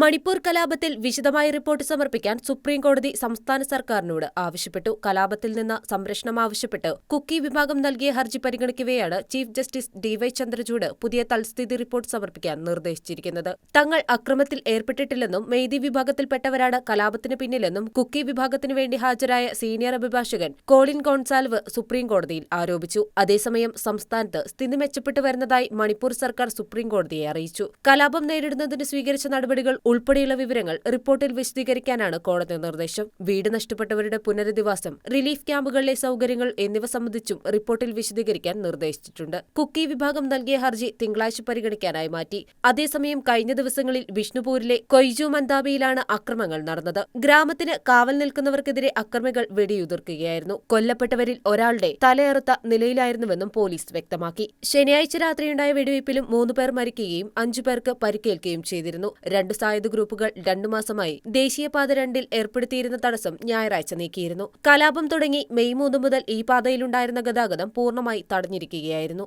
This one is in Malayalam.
മണിപ്പൂർ കലാപത്തിൽ വിശദമായ റിപ്പോർട്ട് സമർപ്പിക്കാൻ സുപ്രീംകോടതി സംസ്ഥാന സർക്കാരിനോട് ആവശ്യപ്പെട്ടു. കലാപത്തിൽ നിന്ന് സംരക്ഷണം ആവശ്യപ്പെട്ട് കുക്കി വിഭാഗം നൽകിയ ഹർജി പരിഗണിക്കവെയാണ് chief justice D Y Chandrachud പുതിയ തൽസ്ഥിതി റിപ്പോർട്ട് സമർപ്പിക്കാൻ നിർദ്ദേശിച്ചിരിക്കുന്നത്. തങ്ങൾ അക്രമത്തിൽ ഏർപ്പെട്ടിട്ടില്ലെന്നും മെയ്തി വിഭാഗത്തിൽപ്പെട്ടവരാണ് കലാപത്തിന് പിന്നിലെന്നും കുക്കി വിഭാഗത്തിനു വേണ്ടി ഹാജരായ സീനിയർ അഭിഭാഷകൻ കോളിൻ ഗോൺസാൽവ് സുപ്രീംകോടതിയിൽ ആരോപിച്ചു. അതേസമയം സംസ്ഥാനത്ത് സ്ഥിതി മെച്ചപ്പെട്ടു വരുന്നതായി മണിപ്പൂർ സർക്കാർ സുപ്രീംകോടതിയെ അറിയിച്ചു. കലാപം നേരിടുന്നതിന് സ്വീകരിച്ച നടപടികൾ ഉൾപ്പെടെയുള്ള വിവരങ്ങൾ റിപ്പോർട്ടിൽ വിശദീകരിക്കാനാണ് കോടതി നിർദ്ദേശം. വീട് നഷ്ടപ്പെട്ടവരുടെ പുനരധിവാസം റിലീഫ് ക്യാമ്പുകളിലെ സൗകര്യങ്ങൾ എന്നിവ സംബന്ധിച്ചും റിപ്പോർട്ടിൽ വിശദീകരിക്കാൻ നിർദ്ദേശിച്ചിട്ടുണ്ട്. കുക്കി വിഭാഗം നൽകിയ ഹർജി തിങ്കളാഴ്ച പരിഗണിക്കാനായി മാറ്റി. അതേസമയം കഴിഞ്ഞ ദിവസങ്ങളിൽ വിഷ്ണുപൂരിലെ കൊയ്ജു മന്ദാബിയിലാണ് അക്രമങ്ങൾ നടന്നത്. ഗ്രാമത്തിന് കാവൽ നിൽക്കുന്നവർക്കെതിരെ അക്രമികൾ വെടിയുതിർക്കുകയായിരുന്നു. കൊല്ലപ്പെട്ടവരിൽ ഒരാളുടെ തലയറുത്ത നിലയിലായിരുന്നുവെന്നും പോലീസ് വ്യക്തമാക്കി. ശനിയാഴ്ച രാത്രിയുണ്ടായ വെടിവയ്പിലും മൂന്നുപേർ മരിക്കുകയും അഞ്ചുപേർക്ക് പരിക്കേൽക്കുകയും ചെയ്തിരുന്നു. രണ്ട് സായുധ പഞ്ചായത്ത് ഗ്രൂപ്പുകൾ രണ്ടു മാസമായി ദേശീയപാത രണ്ടിൽ ഏർപ്പെടുത്തിയിരുന്ന തടസ്സം ഞായറാഴ്ച നീക്കിയിരുന്നു. കലാപം തുടങ്ങി മെയ് മൂന്ന് മുതൽ ഈ പാതയിലുണ്ടായിരുന്ന ഗതാഗതം പൂർണമായി തടഞ്ഞിരിക്കുകയായിരുന്നു.